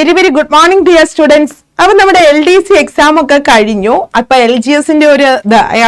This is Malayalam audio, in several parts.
Very, very good morning dear students. അപ്പൊ നമ്മുടെ എൽ ഡി സി എക്സാം ഒക്കെ കഴിഞ്ഞു. അപ്പൊ എൽ ജി എസിന്റെ ഒരു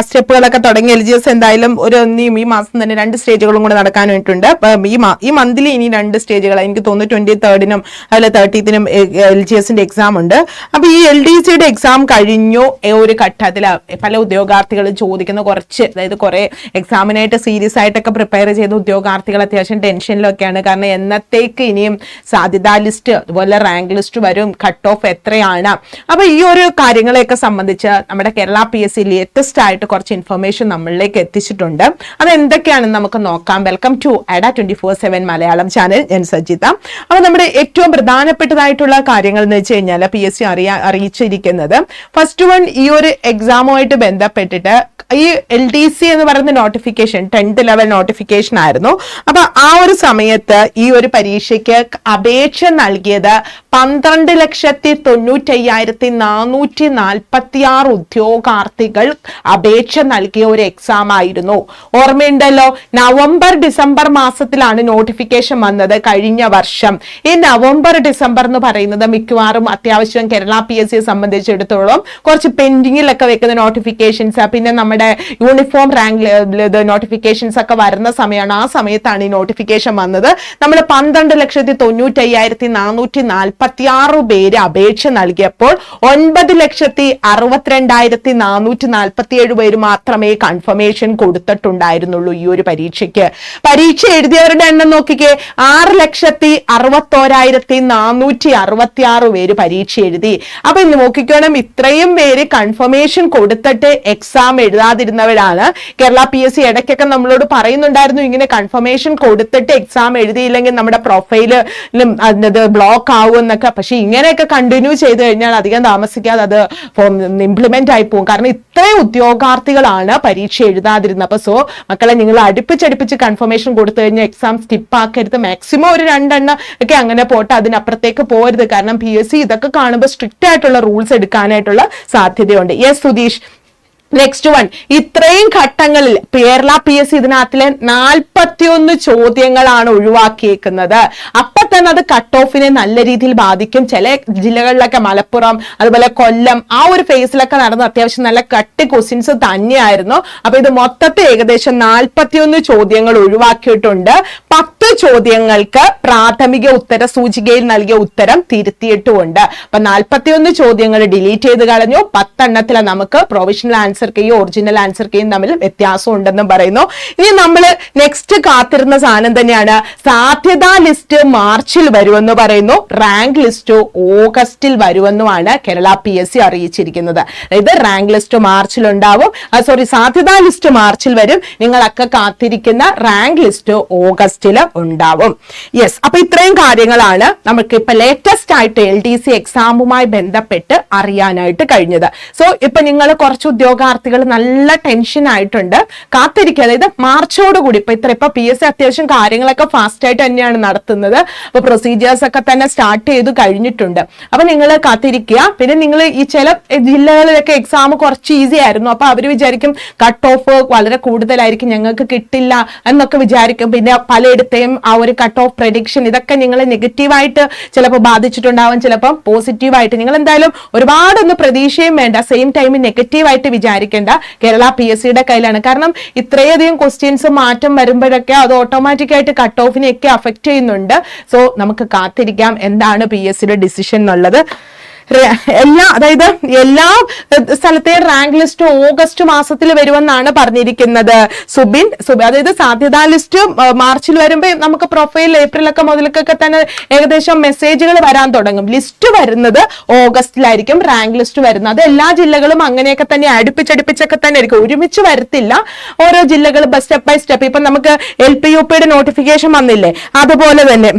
സ്റ്റെപ്പുകളൊക്കെ തുടങ്ങി. എൽ ജി എസ് എന്തായാലും ഒരു ഒന്നിയും ഈ മാസം തന്നെ രണ്ട് സ്റ്റേജുകളും കൂടെ നടക്കാനായിട്ടുണ്ട് ഈ ഈ മന്തിൽ ഇനി രണ്ട് സ്റ്റേജുകൾ എനിക്ക് തോന്നുന്നു ട്വന്റി തേർഡിനും അതുപോലെ തേർട്ടീത്തിനും എൽ ജി എസിന്റെ എക്സാം ഉണ്ട്. അപ്പൊ ഈ എൽ ഡി സിയുടെ എക്സാം കഴിഞ്ഞു. ഒരു ഘട്ടത്തിൽ പല ഉദ്യോഗാർത്ഥികൾ ചോദിക്കുന്ന കുറച്ച് അതായത് കുറെ എക്സാമിനായിട്ട് സീരിയസ് ആയിട്ടൊക്കെ പ്രിപ്പയർ ചെയ്ത ഉദ്യോഗാർത്ഥികൾ അത്യാവശ്യം ടെൻഷനിലൊക്കെയാണ് കാരണം എന്നത്തേക്ക് ഇനിയും സാധ്യതാ ലിസ്റ്റ് അതുപോലെ റാങ്ക് ലിസ്റ്റ് വരും. കട്ട് ഓഫ് എത്രയാണ്? അപ്പൊ ഈ ഒരു കാര്യങ്ങളെയൊക്കെ സംബന്ധിച്ച് നമ്മുടെ Kerala P S C latest ആയിട്ട് കുറച്ച് ഇൻഫർമേഷൻ നമ്മളിലേക്ക് എത്തിച്ചിട്ടുണ്ട്. അത് എന്തൊക്കെയാണെന്ന് നമുക്ക് നോക്കാം. Welcome to Ada twenty four seven Malayalam channel ഞാൻ സജിത. അപ്പോൾ നമ്മുടെ ഏറ്റവും പ്രധാനപ്പെട്ടതായിട്ടുള്ള കാര്യങ്ങൾ എന്ന് വെച്ച് കഴിഞ്ഞാൽ പി എസ് സി അറിയാ അറിയിച്ചിരിക്കുന്നത് ഫസ്റ്റ് വൺ ഈ ഒരു എക്സാമുമായിട്ട് ബന്ധപ്പെട്ടിട്ട് ഈ എൽ ഡി സി എന്ന് പറയുന്ന നോട്ടിഫിക്കേഷൻ ടെൻത്ത് ലെവൽ നോട്ടിഫിക്കേഷൻ ആയിരുന്നു. അപ്പൊ ആ ഒരു സമയത്ത് ഈ ഒരു പരീക്ഷയ്ക്ക് അപേക്ഷ നൽകിയത് പന്ത്രണ്ട് ലക്ഷത്തി തൊണ്ണൂറ്റയ്യായിരത്തി നാനൂറ്റി നാൽപ്പത്തി ആറ് ഉദ്യോഗാർത്ഥികൾ അപേക്ഷ നൽകിയ ഒരു എക്സാം ആയിരുന്നു. ഓർമ്മയുണ്ടല്ലോ? നവംബർ ഡിസംബർ മാസത്തിലാണ് നോട്ടിഫിക്കേഷൻ വന്നത് കഴിഞ്ഞ വർഷം. ഈ നവംബർ ഡിസംബർ എന്ന് പറയുന്നത് മിക്കവാറും അത്യാവശ്യം കേരള പി എസ് സിയെ സംബന്ധിച്ചിടത്തോളം കുറച്ച് പെൻഡിങ്ങിലൊക്കെ വെക്കുന്ന നോട്ടിഫിക്കേഷൻസ് പിന്നെ നമ്മുടെ യൂണിഫോം റാങ്ക് നോട്ടിഫിക്കേഷൻസ് ഒക്കെ വരുന്ന സമയമാണ്. ആ സമയത്താണ് ഈ നോട്ടിഫിക്കേഷൻ വന്നത്. നമ്മൾ പന്ത്രണ്ട് ലക്ഷത്തി തൊണ്ണൂറ്റി അയ്യായിരത്തി നാനൂറ്റി നാൽപ്പത്തി ആറ് പേര് അപേക്ഷ നൽകിയപ്പോൾ ഒൻപത് ലക്ഷത്തി അറുപത്തിരണ്ടായിരത്തി നാനൂറ്റി നാൽപ്പത്തി ഏഴ് പേര് മാത്രമേ കൺഫർമേഷൻ കൊടുത്തിട്ടുണ്ടായിരുന്നുള്ളൂ ഈ ഒരു പരീക്ഷയ്ക്ക്. പരീക്ഷ എഴുതിയവരുടെ എണ്ണം നോക്കിക്കേ ആറ് ലക്ഷത്തി അറുപത്തോരായിരത്തി നാനൂറ്റി അറുപത്തി ആറ് പേര് പരീക്ഷ എഴുതി. അപ്പൊ ഇന്ന് നോക്കിക്കണം ഇത്രയും പേര് കൺഫർമേഷൻ കൊടുത്തിട്ട് എക്സാം എഴുതാതിരുന്നവരാണ്. കേരള പി എസ് സി ഇടയ്ക്കൊക്കെ നമ്മളോട് പറയുന്നുണ്ടായിരുന്നു ഇങ്ങനെ കൺഫർമേഷൻ കൊടുത്തിട്ട് എക്സാം എഴുതിയില്ലെങ്കിൽ നമ്മുടെ പ്രൊഫൈലും ബ്ലോക്ക് ആവും എന്നൊക്കെ. പക്ഷെ ഇങ്ങനെയൊക്കെ കണ്ടിന്യൂ ചെയ്ത് കഴിഞ്ഞാൽ അധികം താമസിക്കാതെ അത് ഇംപ്ലിമെന്റ് ആയി പോകും. കാരണം ഇത്രയും ഉദ്യോഗാർത്ഥികളാണ് പരീക്ഷ എഴുതാതിരുന്നത്. അപ്പൊ സോ മക്കളെ നിങ്ങൾ അടുപ്പിച്ചടുപ്പിച്ച് കൺഫർമേഷൻ കൊടുത്തു കഴിഞ്ഞാൽ എക്സാം സ്കിപ്പ് ആക്കരുത്. മാക്സിമം ഒരു രണ്ടെണ്ണം ഒക്കെ അങ്ങനെ പോട്ടെ അതിനപ്പുറത്തേക്ക് പോരുത്. കാരണം പി എസ് സി ഇതൊക്കെ കാണുമ്പോൾ സ്ട്രിക്റ്റ് ആയിട്ടുള്ള റൂൾസ് എടുക്കാനായിട്ടുള്ള സാധ്യതയുണ്ട്. യെസ് സുധീഷ്. നെക്സ്റ്റ് വൺ ഇത്രയും ഘട്ടങ്ങളിൽ കേരള പി എസ് സി ഇതിനകത്തിലെ നാൽപ്പത്തിയൊന്ന് ചോദ്യങ്ങളാണ് ഒഴിവാക്കിയേക്കുന്നത്. തന്നെ അത് കട്ട് ഓഫിനെ നല്ല രീതിയിൽ ബാധിക്കും. ചില ജില്ലകളിലൊക്കെ മലപ്പുറം അതുപോലെ കൊല്ലം ആ ഒരു ഫേസിലൊക്കെ നടന്ന അത്യാവശ്യം നല്ല കട്ട് ക്വസ്റ്റ്യൻസ് തന്നെയായിരുന്നു. അപ്പൊ ഇത് മൊത്തത്തിൽ ഏകദേശം നാൽപ്പത്തിയൊന്ന് ചോദ്യങ്ങൾ ഒഴിവാക്കിയിട്ടുണ്ട്. പത്ത് ചോദ്യങ്ങൾക്ക് പ്രാഥമിക ഉത്തര സൂചികയിൽ നൽകിയ ഉത്തരം തിരുത്തിയിട്ടുമുണ്ട്. അപ്പൊ നാൽപ്പത്തിയൊന്ന് ചോദ്യങ്ങൾ ഡിലീറ്റ് ചെയ്ത് കളഞ്ഞു. പത്തെണ്ണത്തിൽ നമുക്ക് പ്രൊവിഷണൽ ആൻസർ കീയും ഒറിജിനൽ ആൻസർ കീയും തമ്മിൽ വ്യത്യാസം ഉണ്ടെന്നും പറയുന്നു. ഇനി നമ്മൾ നെക്സ്റ്റ് കാത്തിരുന്ന സാധനം തന്നെയാണ്. സാധ്യതാ ലിസ്റ്റ് മാർച്ചിൽ വരുമെന്ന് പറയുന്നു. റാങ്ക് ലിസ്റ്റ് ഓഗസ്റ്റിൽ വരുമെന്നുമാണ് കേരള പി എസ് സി അറിയിച്ചിരിക്കുന്നത്. അതായത് റാങ്ക് ലിസ്റ്റ് മാർച്ചിൽ ഉണ്ടാവും സോറി സാധ്യതാ ലിസ്റ്റ് മാർച്ചിൽ വരും. നിങ്ങളൊക്കെ കാത്തിരിക്കുന്ന റാങ്ക് ലിസ്റ്റ് ഓഗസ്റ്റിൽ ഉണ്ടാവും. യെസ് അപ്പൊ ഇത്രയും കാര്യങ്ങളാണ് നമുക്ക് ഇപ്പൊ ലേറ്റസ്റ്റ് ആയിട്ട് എൽ ഡി സി എക്സാമുമായി ബന്ധപ്പെട്ട് അറിയാനായിട്ട് കഴിഞ്ഞത്. സോ ഇപ്പൊ നിങ്ങൾ കുറച്ച് ഉദ്യോഗാർത്ഥികൾ നല്ല ടെൻഷൻ ആയിട്ടുണ്ട്. കാത്തിരിക്കുക. അതായത് മാർച്ചോടുകൂടി ഇപ്പൊ ഇത്ര ഇപ്പൊ പി എസ് സി അത്യാവശ്യം കാര്യങ്ങളൊക്കെ ഫാസ്റ്റ് ആയിട്ട് തന്നെയാണ് നടത്തുന്നത്. അപ്പൊ പ്രൊസീജിയേഴ്സ് ഒക്കെ തന്നെ സ്റ്റാർട്ട് ചെയ്ത് കഴിഞ്ഞിട്ടുണ്ട്. അപ്പൊ നിങ്ങൾ കാത്തിരിക്കുക. പിന്നെ നിങ്ങൾ ഈ ചില ജില്ലകളിലൊക്കെ എക്സാം കുറച്ച് ഈസി ആയിരുന്നു. അപ്പൊ അവർ വിചാരിക്കും കട്ട് ഓഫ് വളരെ കൂടുതലായിരിക്കും ഞങ്ങൾക്ക് കിട്ടില്ല എന്നൊക്കെ വിചാരിക്കും. പിന്നെ പലയിടത്തെയും ആ ഒരു കട്ട് ഓഫ് പ്രഡിക്ഷൻ ഇതൊക്കെ നിങ്ങളെ നെഗറ്റീവായിട്ട് ചിലപ്പോൾ ബാധിച്ചിട്ടുണ്ടാവും ചിലപ്പോൾ പോസിറ്റീവായിട്ട് നിങ്ങൾ എന്തായാലും ഒരുപാടൊന്നും പ്രതീക്ഷയും വേണ്ട സെയിം ടൈമിൽ നെഗറ്റീവായിട്ട് വിചാരിക്കേണ്ട. കേരള പി എസ് സിയുടെ കയ്യിലാണ്. കാരണം ഇത്രയധികം ക്വസ്റ്റ്യൻസ് മാറ്റം വരുമ്പോഴൊക്കെ അത് ഓട്ടോമാറ്റിക്കായിട്ട് കട്ട് ഓഫിനെയൊക്കെ അഫക്റ്റ് ചെയ്യുന്നുണ്ട്. സോ നമുക്ക് കാത്തിരിക്കാം. എന്താണ് പി എസ് സിയുടെ ഡിസിഷൻ എന്നുള്ളത്? എല്ലാ അതായത് എല്ലാ സ്ഥലത്തെയും റാങ്ക് ലിസ്റ്റ് ഓഗസ്റ്റ് മാസത്തിൽ വരുമെന്നാണ് പറഞ്ഞിരിക്കുന്നത്. സുബിൻ സുബിൻ അതായത് സാധ്യതാ ലിസ്റ്റ് മാർച്ചിൽ വരുമ്പോൾ നമുക്ക് പ്രൊഫൈൽ ഏപ്രിലൊക്കെ മുതലൊക്കെ തന്നെ ഏകദേശം മെസ്സേജുകൾ വരാൻ തുടങ്ങും. ലിസ്റ്റ് വരുന്നത് ഓഗസ്റ്റിലായിരിക്കും റാങ്ക് ലിസ്റ്റ് വരുന്നത്. എല്ലാ ജില്ലകളും അങ്ങനെയൊക്കെ തന്നെ അടുപ്പിച്ചടുപ്പിച്ചൊക്കെ തന്നെ ആയിരിക്കും. ഒരുമിച്ച് വരത്തില്ല. ഓരോ ജില്ലകൾ സ്റ്റെപ്പ് ബൈ സ്റ്റെപ്പ് ഇപ്പൊ നമുക്ക് എൽ പി യു പിയുടെ നോട്ടിഫിക്കേഷൻ വന്നില്ലേ? അതുപോലെ തന്നെ.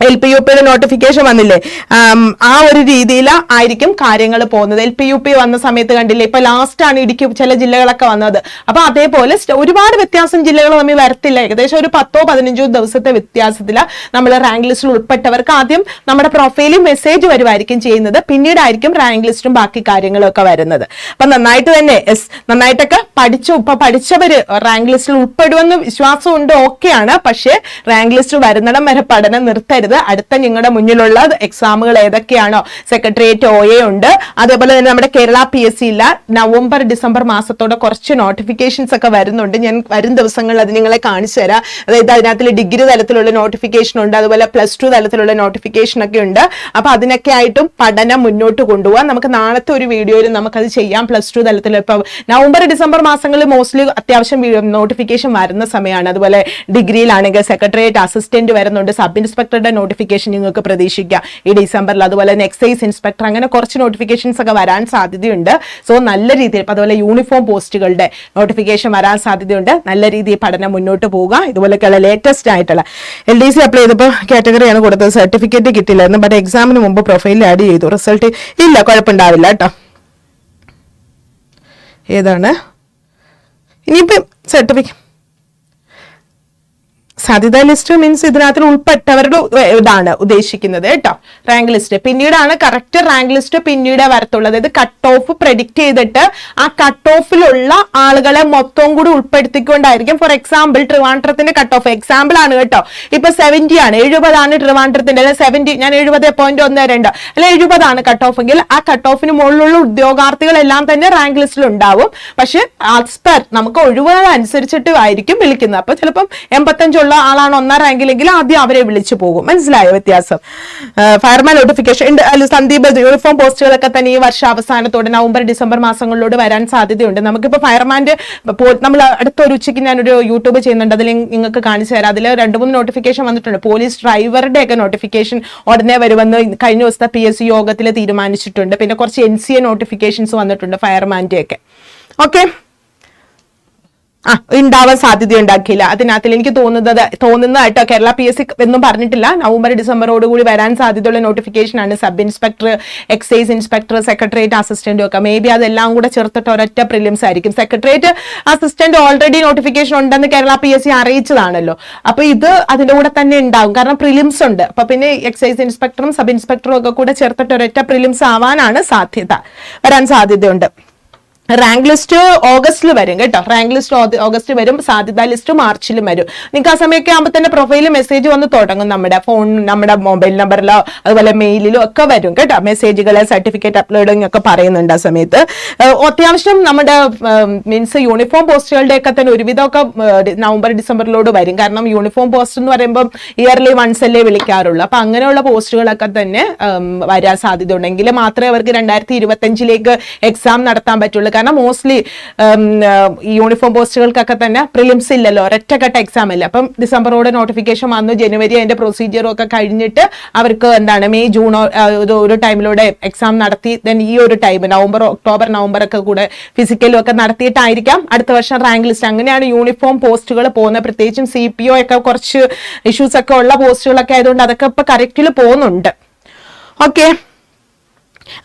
എൽ പി യു പിയുടെ നോട്ടിഫിക്കേഷൻ വന്നില്ലേ? ആം, ഒരു രീതിയിൽ ആയിരിക്കും കാര്യങ്ങൾ പോകുന്നത്. എൽ പി യു പി വന്ന സമയത്ത് കണ്ടില്ലേ? ഇപ്പൊ ലാസ്റ്റ് ആണ് ഇടുക്കി ചില ജില്ലകളൊക്കെ വന്നത്. അപ്പൊ അതേപോലെ ഒരുപാട് വ്യത്യാസം ജില്ലകൾ തമ്മിൽ വരത്തില്ല. ഏകദേശം ഒരു പത്തോ പതിനഞ്ചോ ദിവസത്തെ വ്യത്യാസത്തിൽ നമ്മൾ റാങ്ക് ലിസ്റ്റിൽ ഉൾപ്പെട്ടവർക്ക് ആദ്യം നമ്മുടെ പ്രൊഫൈലിൽ മെസ്സേജ് വരുമായിരിക്കും ചെയ്യുന്നത്. പിന്നീടായിരിക്കും റാങ്ക് ലിസ്റ്റും ബാക്കി കാര്യങ്ങളും ഒക്കെ വരുന്നത്. അപ്പൊ നന്നായിട്ട് തന്നെ യെസ് നന്നായിട്ടൊക്കെ പഠിച്ചു. ഇപ്പൊ പഠിച്ചവര് റാങ്ക് ലിസ്റ്റിൽ ഉൾപ്പെടുമെന്ന് വിശ്വാസമുണ്ട് ഓക്കെയാണ് പക്ഷേ റാങ്ക് ലിസ്റ്റ് വരുന്നിടം വരെ പഠനം നിർത്തരുത്. മറക്കരുത് അടുത്ത നിങ്ങളുടെ മുന്നിലുള്ള എക്സാമുകൾ ഏതൊക്കെയാണോ? സെക്രട്ടേറിയറ്റ് ഒ എ ഉണ്ട്. അതേപോലെ തന്നെ നമ്മുടെ കേരള പി എസ് സി ഇല്ല. നവംബർ ഡിസംബർ മാസത്തോടെ കുറച്ച് നോട്ടിഫിക്കേഷൻസ് ഒക്കെ വരുന്നുണ്ട്. ഞാൻ വരും ദിവസങ്ങളിൽ അത് നിങ്ങളെ കാണിച്ചു തരാം. അതായത് അതിനകത്തിൽ ഡിഗ്രി തലത്തിലുള്ള നോട്ടിഫിക്കേഷൻ ഉണ്ട്. അതുപോലെ പ്ലസ് ടു തലത്തിലുള്ള നോട്ടിഫിക്കേഷൻ ഒക്കെ ഉണ്ട്. അപ്പൊ അതിനൊക്കെ ആയിട്ടും പഠനം മുന്നോട്ട് കൊണ്ടുപോകാം നമുക്ക് നാളത്തെ ഒരു വീഡിയോയിൽ നമുക്കത് ചെയ്യാം. പ്ലസ് ടു തലത്തിൽ ഇപ്പൊ നവംബർ ഡിസംബർ മാസങ്ങളിൽ മോസ്റ്റ്ലി അത്യാവശ്യം നോട്ടിഫിക്കേഷൻ വരുന്ന സമയമാണ്. അതുപോലെ ഡിഗ്രിയിലാണെങ്കിൽ സെക്രട്ടേറിയറ്റ് അസിസ്റ്റന്റ് വരുന്നുണ്ട്. സബ് ഇൻസ്പെക്ടറുടെ നോട്ടിഫിക്കേഷൻ നിങ്ങൾക്ക് പ്രതീക്ഷിക്കാം. ഈ ഡിസംബറിൽ അതുപോലെ തന്നെ എക്സൈസ് ഇൻസ്പെക്ടർ അങ്ങനെ കുറച്ച് നോട്ടിഫിക്കേഷൻസ് ഒക്കെ വരാൻ സാധ്യതയുണ്ട്. സോ നല്ല രീതിയിൽ അതുപോലെ യൂണിഫോം പോസ്റ്റുകളുടെ നോട്ടിഫിക്കേഷൻ വരാൻ സാധ്യതയുണ്ട്. നല്ല രീതിയിൽ പഠനം മുന്നോട്ട് പോവുക. ഇതുപോലെയൊക്കെയുള്ള ലേറ്റസ്റ്റ് ആയിട്ടുള്ള എൽ ഡി സി അപ്ലൈ ചെയ്തപ്പോൾ കാറ്റഗറിയാണ് കൊടുത്തത്. സർട്ടിഫിക്കറ്റ് കിട്ടില്ലായിരുന്നു. ബട്ട് എക്സാമിന് മുമ്പ് പ്രൊഫൈലിൽ ആഡ് ചെയ്തു. റിസൾട്ട് ഇല്ല. കുഴപ്പമുണ്ടാവില്ല കേട്ടോ. ഏതാണ്? ഇനിയിപ്പം സർട്ടിഫിക്കറ്റ് സാധ്യത ലിസ്റ്റ് മീൻസ് ഇതിനകത്ത് ഉൾപ്പെട്ടവരുടെ ഇതാണ് ഉദ്ദേശിക്കുന്നത് കേട്ടോ. റാങ്ക് ലിസ്റ്റ് പിന്നീടാണ് കറക്റ്റ് റാങ്ക് ലിസ്റ്റ് പിന്നീട് വരത്തുള്ളത്. അതായത് കട്ട് ഓഫ് പ്രെഡിക്ട് ചെയ്തിട്ട് ആ കട്ട് ഓഫിലുള്ള ആളുകളെ മൊത്തം കൂടി ഉൾപ്പെടുത്തിക്കൊണ്ടായിരിക്കും. ഫോർ എക്സാമ്പിൾ ട്രിവാൻഡ്രത്തിന്റെ കട്ട് ഓഫ് എക്സാമ്പിൾ ആണ് കേട്ടോ. ഇപ്പൊ സെവന്റി ആണ്. എഴുപതാണ് ട്രിവാൻഡ്രത്തിന്റെ അല്ലെ സെവന്റി ഞാൻ എഴുപത് പോയിന്റ് ഒന്ന് രണ്ട്. അല്ലെ എഴുപതാണ് കട്ട് ഓഫ് എങ്കിൽ ആ കട്ട് ഓഫിന് മുകളിലുള്ള ഉദ്യോഗാർത്ഥികളെല്ലാം തന്നെ റാങ്ക് ലിസ്റ്റിൽ ഉണ്ടാവും. പക്ഷെ ആസ്പെർ നമുക്ക് ഒഴിവുകൾ അനുസരിച്ചിട്ട് ആയിരിക്കും വിളിക്കുന്നത്. അപ്പൊ ചിലപ്പം എൺപത്തഞ്ചുള്ള ആളാണ് ഒന്നാം റാങ്കിലെങ്കിൽ ആദ്യം അവരെ വിളിച്ചു പോകും. മനസ്സിലായോ വ്യത്യാസം? ഫയർമാൻ നോട്ടിഫിക്കേഷൻ സന്ദീപ് യൂണിഫോം പോസ്റ്റുകളൊക്കെ തന്നെ ഈ വർഷം അവസാനത്തോടെ നവംബർ ഡിസംബർ മാസങ്ങളിലോട് വരാൻ സാധ്യതയുണ്ട്. നമുക്കിപ്പോ ഫയർമാന്റെ നമ്മൾ അടുത്തൊരു ഉച്ചയ്ക്ക് ഞാനൊരു യൂട്യൂബ് ചെയ്യുന്നുണ്ട്. അതിൽ നിങ്ങൾക്ക് കാണിച്ചു തരാം. അതിൽ രണ്ട് മൂന്ന് നോട്ടിഫിക്കേഷൻ വന്നിട്ടുണ്ട്. പോലീസ് ഡ്രൈവറുടെ ഒക്കെ നോട്ടിഫിക്കേഷൻ ഉടനെ വരുമെന്ന് കഴിഞ്ഞ ദിവസത്തെ പി എസ് സി യോഗത്തിൽ തീരുമാനിച്ചിട്ടുണ്ട്. പിന്നെ കുറച്ച് എൻ സി എ നോട്ടിഫിക്കേഷൻസ് വന്നിട്ടുണ്ട് ഫയർമാന്റെ ഒക്കെ. ഓക്കെ ആ ഉണ്ടാവാൻ സാധ്യത ഉണ്ടാക്കിയില്ല. അതിനകത്തിൽ എനിക്ക് തോന്നുന്നത് തോന്നുന്നതായിട്ടോ കേരള പി എസ് സി എന്നും പറഞ്ഞിട്ടില്ല. നവംബർ ഡിസംബറോട് കൂടി വരാൻ സാധ്യതയുള്ള നോട്ടിഫിക്കേഷൻ ആണ്. Sub inspector excise inspector secretariat അസിസ്റ്റന്റും ഒക്കെ. മേ ബി അതെല്ലാം കൂടെ ചേർത്തിട്ട് ഒരൊറ്റ പ്രിലിംസ് ആയിരിക്കും. സെക്രട്ടേറിയറ്റ് അസിസ്റ്റന്റ് ഓൾറെഡി നോട്ടിഫിക്കേഷൻ ഉണ്ടെന്ന് കേരള പി എസ് സി അറിയിച്ചതാണല്ലോ. അപ്പൊ ഇത് അതിന്റെ കൂടെ തന്നെ ഉണ്ടാവും. കാരണം പ്രിലിംസ് ഉണ്ട്. അപ്പൊ പിന്നെ എക്സൈസ് ഇൻസ്പെക്ടറും സബ് ഇൻസ്പെക്ടറും ഒക്കെ കൂടെ ചേർത്തിട്ട് ഒരൊറ്റ പ്രിലിംസ് ആവാനാണ് സാധ്യത. വരാൻ സാധ്യതയുണ്ട്. റാങ്ക് ലിസ്റ്റ് ഓഗസ്റ്റിൽ വരും കേട്ടോ. റാങ്ക് ലിസ്റ്റ് ഓഗസ്റ്റ് വരും സാധ്യതാ ലിസ്റ്റ് മാർച്ചിലും വരും. നിങ്ങൾക്ക് ആ സമയമൊക്കെ ആകുമ്പോൾ തന്നെ പ്രൊഫൈലിൽ മെസ്സേജ് വന്ന് തുടങ്ങും നമ്മുടെ ഫോൺ നമ്മുടെ മൊബൈൽ നമ്പറിലോ അതുപോലെ മെയിലിലോ ഒക്കെ വരും കേട്ടോ. മെസ്സേജുകൾ സർട്ടിഫിക്കറ്റ് അപ്ലോഡിംഗ് ഒക്കെ പറയുന്നുണ്ട് ആ സമയത്ത്. അത്യാവശ്യം നമ്മുടെ മീൻസ് യൂണിഫോം പോസ്റ്റുകളുടെ ഒക്കെ തന്നെ ഒരുവിധമൊക്കെ നവംബർ ഡിസംബറിലോട് വരും. കാരണം യൂണിഫോം പോസ്റ്റ് എന്ന് പറയുമ്പോൾ ഇയർലി വൺസ് അല്ലേ വിളിക്കാറുള്ളൂ. അപ്പൊ അങ്ങനെയുള്ള പോസ്റ്റുകളൊക്കെ തന്നെ വരാൻ സാധ്യത ഉണ്ടെങ്കിൽ മാത്രമേ അവർക്ക് രണ്ടായിരത്തി ഇരുപത്തഞ്ചിലേക്ക് എക്സാം നടത്താൻ പറ്റുള്ളൂ. കാരണം മോസ്റ്റ്ലി യൂണിഫോം പോസ്റ്റുകൾക്കൊക്കെ തന്നെ പ്രിലിംസ് ഇല്ലല്ലോ ഒരൊറ്റഘട്ട എക്സാം ഇല്ല അപ്പം ഡിസംബറോടെ നോട്ടിഫിക്കേഷൻ വന്നു ജനുവരി അതിന്റെ പ്രൊസീജിയറും ഒക്കെ കഴിഞ്ഞിട്ട് അവർക്ക് എന്താണ് മെയ് ജൂൺ ഒരു ടൈമിലൂടെ എക്സാം നടത്തി ദെൻ ഈ ഒരു ടൈം നവംബർ ഒക്ടോബർ നവംബർ ഒക്കെ കൂടെ ഫിസിക്കലും ഒക്കെ നടത്തിയിട്ടായിരിക്കാം അടുത്ത വർഷം റാങ്ക് ലിസ്റ്റ് അങ്ങനെയാണ് യൂണിഫോം പോസ്റ്റുകൾ പോകുന്നത്. പ്രത്യേകിച്ചും സി പി ഒ ഒക്കെ കുറച്ച് ഇഷ്യൂസ് ഒക്കെ ഉള്ള പോസ്റ്റുകളൊക്കെ ആയതുകൊണ്ട് അതൊക്കെ ഇപ്പൊ കറക്റ്റിൽ പോകുന്നുണ്ട്. ഓക്കെ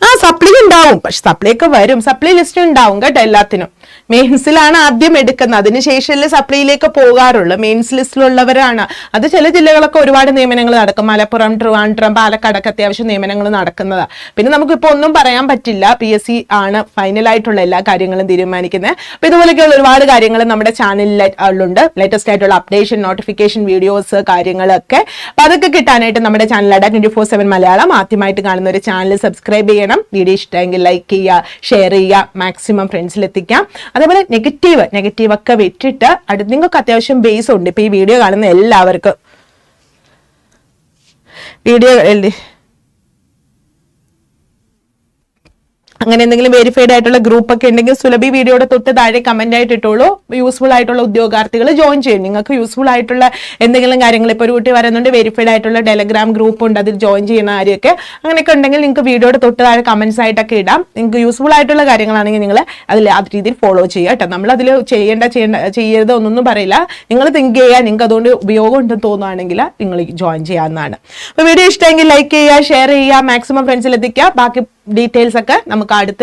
ആ സപ്ലൈ ഉണ്ടാവും. പക്ഷെ സപ്ലൈ ഒക്കെ വരും. സപ്ലൈ ലിസ്റ്റ് ഉണ്ടാവും കേട്ടോ എല്ലാത്തിനും. മെയിൻസിലാണ് ആദ്യം എടുക്കുന്നത്. അതിനുശേഷമല്ലേ സപ്ലിയിലേക്ക് പോകാറുള്ളൂ. മെയിൻസ് ലിസ്റ്റിലുള്ളവരാണ് അത് ചില ജില്ലകളൊക്കെ ഒരുപാട് നിയമനങ്ങൾ നടക്കും. മലപ്പുറം ട്രിവാൻഡ്രം പാലക്കാടൊക്കെ അത്യാവശ്യം നിയമനങ്ങൾ നടക്കുന്നതാണ് പിന്നെ നമുക്കിപ്പോൾ ഒന്നും പറയാൻ പറ്റില്ല. പി എസ് സി ആണ് ഫൈനലായിട്ടുള്ള എല്ലാ കാര്യങ്ങളും തീരുമാനിക്കുന്നത്. അപ്പം ഇതുപോലെയൊക്കെയുള്ള ഒരുപാട് കാര്യങ്ങൾ നമ്മുടെ ചാനലിൽ ചാനലിലുണ്ട് ലേറ്റസ്റ്റ് ആയിട്ടുള്ള അപ്ഡേഷൻ നോട്ടിഫിക്കേഷൻ വീഡിയോസ് കാര്യങ്ങളൊക്കെ. അപ്പം അതൊക്കെ കിട്ടാനായിട്ട് നമ്മുടെ channel Ada twenty four seven Malayalam. ആദ്യമായിട്ട് കാണുന്ന ഒരു ചാനൽ സബ്സ്ക്രൈബ് ചെയ്യണം. വീഡിയോ ഇഷ്ടമെങ്കിൽ ലൈക്ക് ചെയ്യുക ഷെയർ ചെയ്യുക മാക്സിമം ഫ്രണ്ട്സിൽ എത്തിക്കാം. അതേപോലെ നെഗറ്റീവ് നെഗറ്റീവ് ഒക്കെ വിട്ടിട്ട് അടുത്ത് നിങ്ങൾക്ക് അത്യാവശ്യം ബേസ് ഉണ്ട്. ഇപ്പൊ ഈ വീഡിയോ കാണുന്ന എല്ലാവർക്കും. വീഡിയോ അങ്ങനെ എന്തെങ്കിലും വെരിഫൈഡ് ആയിട്ടുള്ള ഗ്രൂപ്പ് ഒക്കെ ഉണ്ടെങ്കിൽ സുലഭി വീഡിയോയുടെ തൊട്ട് താഴെ കമന്റ് ആയിട്ട് ഇട്ടോളൂ. യൂസ്ഫുൾ ആയിട്ടുള്ള ഉദ്യോഗാർത്ഥികൾ ജോയിൻ ചെയ്യും നിങ്ങൾക്ക് യൂസ്ഫുൾ ആയിട്ടുള്ള എന്തെങ്കിലും കാര്യങ്ങൾ ഇപ്പോൾ ഒരു കുട്ടി വരുന്നുണ്ട് വെരിഫൈഡ് ആയിട്ടുള്ള ടെലഗ്രാം ഗ്രൂപ്പ് ഉണ്ട് അതിൽ ജോയിൻ ചെയ്യുന്ന കാര്യമൊക്കെ. അങ്ങനെയൊക്കെ ഉണ്ടെങ്കിൽ നിങ്ങൾക്ക് വീഡിയോയുടെ തൊട്ട് താഴെ കമന്റ്സ് ആയിട്ടൊക്കെ ഇടാം. നിങ്ങൾക്ക് യൂസ്ഫുൾ ആയിട്ടുള്ള കാര്യങ്ങളാണെങ്കിൽ നിങ്ങൾ അതിൽ ആ രീതിയിൽ ഫോളോ ചെയ്യുക കേട്ടോ. നമ്മൾ അതിൽ ചെയ്യേണ്ട ചെയ്യേണ്ട ചെയ്യരുത് ഒന്നൊന്നും പറയില്ല. നിങ്ങൾ തിങ്ക് ചെയ്യുക നിങ്ങൾക്ക് അതുകൊണ്ട് ഉപയോഗം ഉണ്ടെന്ന് തോന്നുകയാണെങ്കിൽ നിങ്ങൾ ജോയിൻ ചെയ്യാവുന്നതാണ് അപ്പോൾ വീഡിയോ ഇഷ്ടമെങ്കിൽ ലൈക്ക് ചെയ്യുക ഷെയർ ചെയ്യുക മാക്സിമം ഫ്രണ്ട്സിൽ എത്തിക്കുക. ബാക്കി ഡീറ്റെയിൽസ് ഒക്കെ നമുക്ക് അടുത്ത